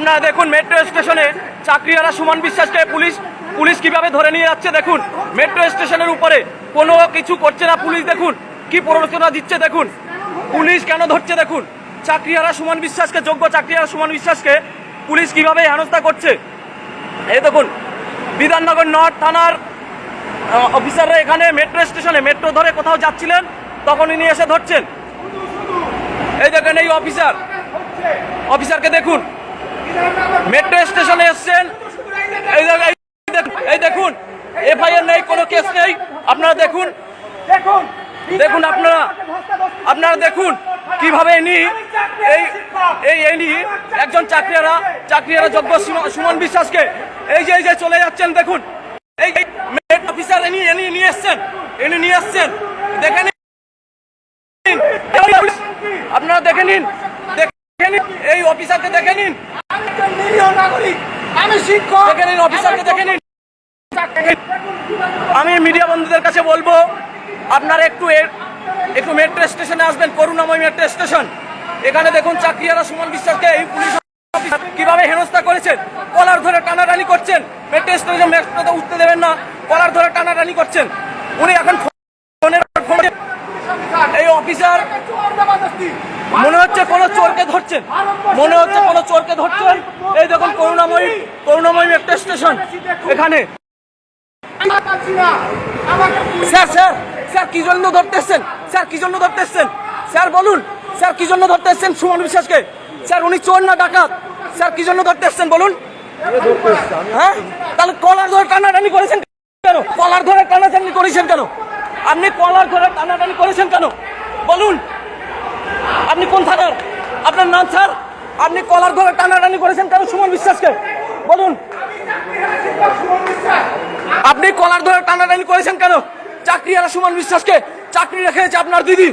আপনারা দেখুন মেট্রো স্টেশনে চাকরিয়ারা সুমন বিশ্বাসকে পুলিশ পুলিশ কীভাবে ধরে নিয়ে যাচ্ছে দেখুন। মেট্রো স্টেশনের উপরে কোনো কিছু করছে না পুলিশ, দেখুন। কি প্ররোচনা দিচ্ছে দেখুন। পুলিশ কেন ধরছে দেখুন। চাকরিয়ারা সুমন বিশ্বাসকে, যোগ্য চাকরিয়ারা সুমন বিশ্বাসকে পুলিশ কীভাবে হেনস্থা করছে? এই দেখুন, বিধাননগর নর্থ থানার অফিসাররা এখানে মেট্রো স্টেশনে মেট্রো ধরে কোথাও যাচ্ছিলেন, তখন ইনি এসে ধরছেন। এই দেখেন এই অফিসার অফিসারকে দেখুন। মেট্রো স্টেশনে এসছেন। এই এই দেখ- এই দেখুন এফআইআর নেই কোনো কেস নেই। আপনারা দেখুন দেখুন আপনারা আপনারা দেখুন কীভাবে ইনি এই এই ইনি একজন চাকরিয়ারা চাকরিয়ারা যোগ্য সুম- সুমন বিশ্বাসকে এই যে এই যে চলে যাচ্ছেন দেখুন। এই এই মেট অফিসার ইনি ইনি নিয়ে এসছেন ইনি নিয়ে এসছেন। দেখে নিন। আপনারা দেখে নিন দেখে নিন এই অফিসারকে দেখে নিন আমি একজন নিরীহ নাগরিক আমি আমি মিডিয়া বন্ধুদের কাছে বলব, আপনারা একটু একটু মেট্রো স্টেশনে আসবেন, করুণাময় মেট্রো স্টেশন এখানে দেখুন চাকরিয়ারা সুমন বিশ্বাসকে এই পুলিশ কীভাবে হেনস্থা করেছেন? কলার ধরে টানাটানি করছেন। মেট্রো স্টেশনে মেট্রোতে উঠতে দেবেন না, কলার ধরে টানাটানি করছেন। উনি এখন ফোনের ফোনে এই অফিসার মনে হচ্ছে কোনো চোরকে ধরছেন? মনে হচ্ছে কোনো চোরকে ধরছেন? এই দেখুন, করুণাময়ী করুণাময়ী মেট্রো স্টেশন এখানে। স্যার স্যার স্যার, কি জন্য ধরতে এসছেন স্যার, কি জন্য ধরতে এসছেন স্যার, বলুন। স্যার, কি জন্য ধরতে এসছেন সুমন বিশ্বাসকে? স্যার, উনি চোর না ডাকাত? স্যার, কি জন্য ধরতে এসছেন বলুন? হ্যাঁ? তাহলে কলার ধরে টানাটানি করেছেন কেন? কলার ধরে টানাটানি করেছেন কেন? আপনি কলার ধরে টানাটানি করেছেন কেন? বলুন। আপনার নাম স্যার? আপনি কলার ধরে টানাটানি করেছেন কেন সুমন বিশ্বাসকে? বলুন। আপনি কলার ধরে টানাটানি করেছেন কেন? চাকরি আর সুমন বিশ্বাসকে চাকরি রেখেছে আপনার দিদি,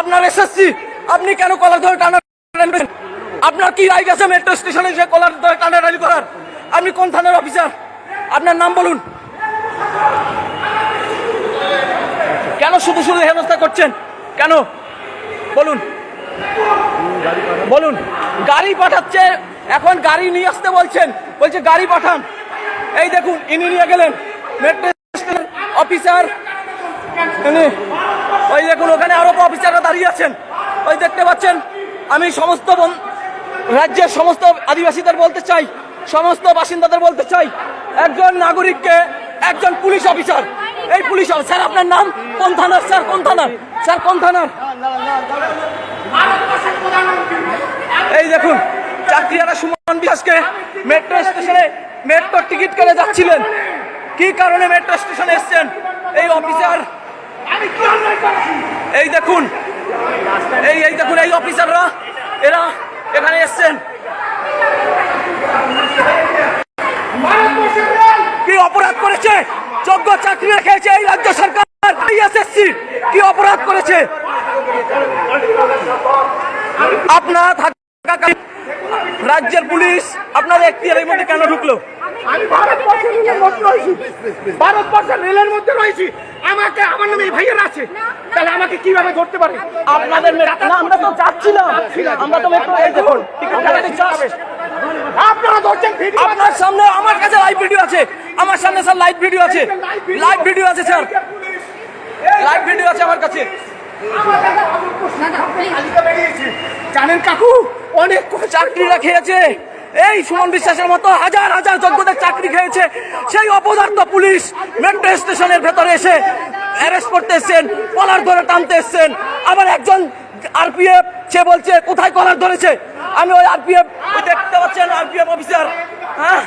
আপনার এসএসসি আপনি কেন কলার ধরে টানাটানি করেছেন? আপনার কি রাইট আছে মেট্রো স্টেশনে যে কলার ধরে টানাটানি করার? আপনি কোন থানার অফিসার আপনার নাম বলুন। কেন শুধু শুধু হেনস্থা করছেন? কেন? বলুন। বলুন গাড়ি পাঠাচ্ছে এখন গাড়ি নিয়ে আসতে বলছেন বলছে গাড়ি পাঠান এই দেখুন ইনি নিয়ে গেলেন মেট্রো স্টেশনের অফিসার ওই দেখুন ওখানে আরও অফিসাররা দাঁড়িয়ে আছেন ওই দেখতে পাচ্ছেন আমি সমস্ত রাজ্যের সমস্ত আদিবাসীদের বলতে চাই সমস্ত বাসিন্দাদের বলতে চাই একজন নাগরিককে একজন পুলিশ অফিসার এই পুলিশ অফিসার স্যার আপনার নাম কোন থানার স্যার কোন থানার স্যার কোন থানার চাকরিয়ারা সুমন বিশ্বাসকে মেট্রো স্টেশনে মেট্রো টিকিট কেটে যাচ্ছিলেন। কি কারণে মেট্রো স্টেশনে এসছেন? এই অফিসার। এই দেখুন এই এই দেখুন এই অফিসাররা এরা এখানে এসছেন। কি অপরাধ করেছে? যোগ্য চাকরি রেখেছে এই রাজ্য সরকার। এসএসসি কি অপরাধ করেছে? আপনারা থাকাকালীন রাজ্যের পুলিশ আপনাদের এখতিয়ারের মধ্যে কেন ঢুকলো? আমি ভারতবর্ষের রেলের মধ্যে রয়েছি। ভারতবর্ষের রেলের মধ্যে রয়েছি। আমাকে আমার নামে ভাইয়ের আছে। তাহলে আমাকে কীভাবে ধরতে পারে? আপনাদের না আমরা তো যাচ্ছিলাম আমরা তো মেট্রো এই দেখুন আপনারা ধরছেন ভিডিও আপনার সামনে আমার কাছে লাইভ ভিডিও আছে। আমার সামনে স্যার লাইভ ভিডিও আছে। লাইভ ভিডিও আছে স্যার। লাইভ ভিডিও আছে আমার কাছে। জানেন কাকু? অনেক চাকরিরা খেয়েছে। এই সুমন বিশ্বাসের মতো হাজার হাজার যোগ্যদের চাকরি খেয়েছে। সেই অপদার্থ পুলিশ মেট্রো স্টেশনের ভেতরে এসে অ্যারেস্ট করতে এসছেন, কলার ধরে টানতে এসছেন। আবার একজন আরপিএফ সে বলছে, কোথায় কলার ধরেছে? আমি ওই আরপিএফ দেখতে পাচ্ছেন আরপিএফ অফিসার হ্যাঁ?